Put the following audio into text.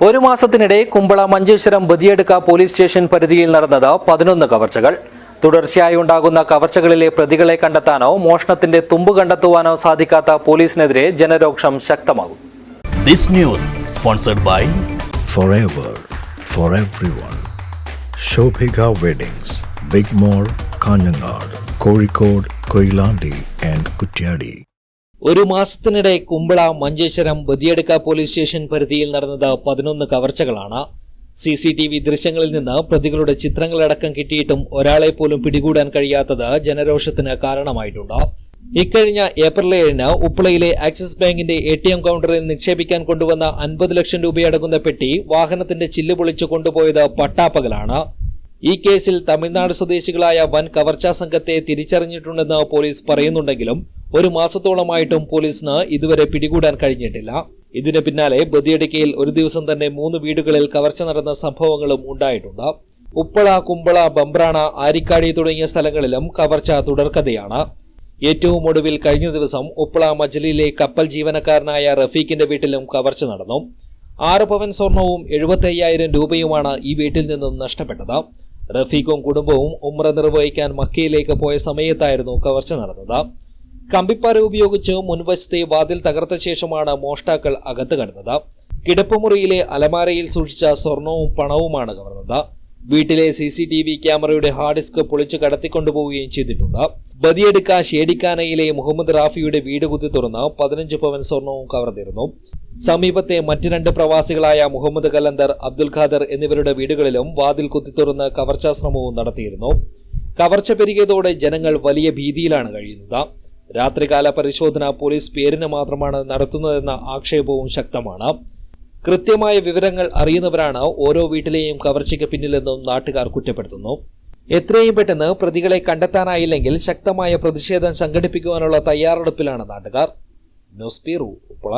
ഒരു മാസത്തിനിടെ Kumbla Manjeshwaram Badiyadka police station പരിധിയിൽ നടന്നത് പതിനൊന്ന് കവർച്ചകൾ തുടർച്ചയായി ഉണ്ടാകുന്ന കവർച്ചകളിലെ പ്രതികളെ കണ്ടെത്താനോ മോഷണത്തിന്റെ തുമ്പ് കണ്ടെത്തുവാനോ സാധിക്കാത്ത പോലീസിനെതിരെ ജനരോക്ഷം ശക്തമാകും This news sponsored by forever for everyone. Shobhika Weddings, Big Mall, Kanyanad, Kozhikode, Koilandi and Kutyadi. ഒരു മാസത്തിനിടെ കുമ്പള മഞ്ചേശ്വരം ബദിയടുക്ക പോലീസ് സ്റ്റേഷൻ പരിധിയിൽ നടന്നത് പതിനൊന്ന് കവർച്ചകളാണ്. സി സി ടി വി ദൃശ്യങ്ങളിൽ നിന്ന് പ്രതികളുടെ ചിത്രങ്ങളടക്കം കിട്ടിയിട്ടും ഒരാളെ പോലും പിടികൂടാൻ കഴിയാത്തത് ജനരോഷത്തിന് കാരണമായിട്ടുണ്ട്. ഇക്കഴിഞ്ഞ ഏപ്രിൽ ഏഴിന് ഉപ്പളയിലെ ആക്സിസ് ബാങ്കിന്റെ എ ടി എം കൗണ്ടറിൽ നിക്ഷേപിക്കാൻ കൊണ്ടുവന്ന അൻപത് ലക്ഷം രൂപയടങ്ങുന്ന പെട്ടി വാഹനത്തിന്റെ ചില്ല് പൊളിച്ചു കൊണ്ടുപോയത് പട്ടാപ്പകലാണ്. ഈ കേസിൽ തമിഴ്നാട് സ്വദേശികളായ വൻ കവർച്ചാ സംഘത്തെ തിരിച്ചറിഞ്ഞിട്ടുണ്ടെന്ന് പോലീസ് പറയുന്നുണ്ടെങ്കിലും ഒരു മാസത്തോളമായിട്ടും പോലീസിന് ഇതുവരെ പിടികൂടാൻ കഴിഞ്ഞിട്ടില്ല. ഇതിന് പിന്നാലെ ബദിയടിക്കയിൽ ഒരു ദിവസം തന്നെ മൂന്ന് വീടുകളിൽ കവർച്ച നടന്ന സംഭവങ്ങളും ഉണ്ടായിട്ടുണ്ട്. ഉപ്പള കുമ്പള ബംബ്രാണ ആരിക്കാടി തുടങ്ങിയ സ്ഥലങ്ങളിലും കവർച്ച തുടർക്കഥയാണ്. ഏറ്റവും ഒടുവിൽ കഴിഞ്ഞ ദിവസം ഉപ്പള മജലിലെ കപ്പൽ ജീവനക്കാരനായ റഫീഖിന്റെ വീട്ടിലും കവർച്ച നടന്നു. ആറ് പവൻ സ്വർണവും എഴുപത്തി രൂപയുമാണ് ഈ വീട്ടിൽ നിന്നും നഷ്ടപ്പെട്ടത്. റഫീഖും കുടുംബവും ഉമ്ര നിർവഹിക്കാൻ മക്കയിലേക്ക് പോയ സമയത്തായിരുന്നു കവർച്ച നടന്നത്. കമ്പിപ്പാര ഉപയോഗിച്ച് മുൻവശത്തെ വാതിൽ തകർത്ത ശേഷമാണ് മോഷ്ടാക്കൾ അകത്ത് കടന്നത്. കിടപ്പുമുറിയിലെ അലമാരയിൽ സൂക്ഷിച്ച സ്വർണവും പണവുമാണ് കവർന്നത്. വീട്ടിലെ സി ക്യാമറയുടെ ഹാർഡ് ഡിസ്ക് പൊളിച്ച് കടത്തിക്കൊണ്ടുപോവുകയും ചെയ്തിട്ടുണ്ട്. ബദിയെടുക്ക ഷേഡിക്കാനയിലെ മുഹമ്മദ് റാഫിയുടെ വീട് കുത്തി തുറന്ന് പതിനഞ്ച് പവൻ സ്വർണവും കവർന്നിരുന്നു സമീപത്തെ മറ്റ് രണ്ട് പ്രവാസികളായ മുഹമ്മദ് കലന്തർ അബ്ദുൽ ഖാദർ എന്നിവരുടെ വീടുകളിലും വാതിൽ കുത്തി തുറന്ന് കവർച്ചാ ശ്രമവും നടത്തിയിരുന്നു. കവർച്ച പെരുകിയതോടെ ജനങ്ങൾ വലിയ ഭീതിയിലാണ് കഴിയുന്നത്. രാത്രികാല പരിശോധന പോലീസ് പേരിന് മാത്രമാണ് നടത്തുന്നതെന്ന ആക്ഷേപവും ശക്തമാണ്. കൃത്യമായ വിവരങ്ങൾ അറിയുന്നവരാണ് ഓരോ വീട്ടിലെയും കവർച്ചയ്ക്ക് പിന്നിലെന്നും നാട്ടുകാർ കുറ്റപ്പെടുത്തുന്നു. എത്രയും പെട്ടെന്ന് പ്രതികളെ കണ്ടെത്താനായില്ലെങ്കിൽ ശക്തമായ പ്രതിഷേധം സംഘടിപ്പിക്കുവാനുള്ള തയ്യാറെടുപ്പിലാണ് നാട്ടുകാർ. News bureau Uppala.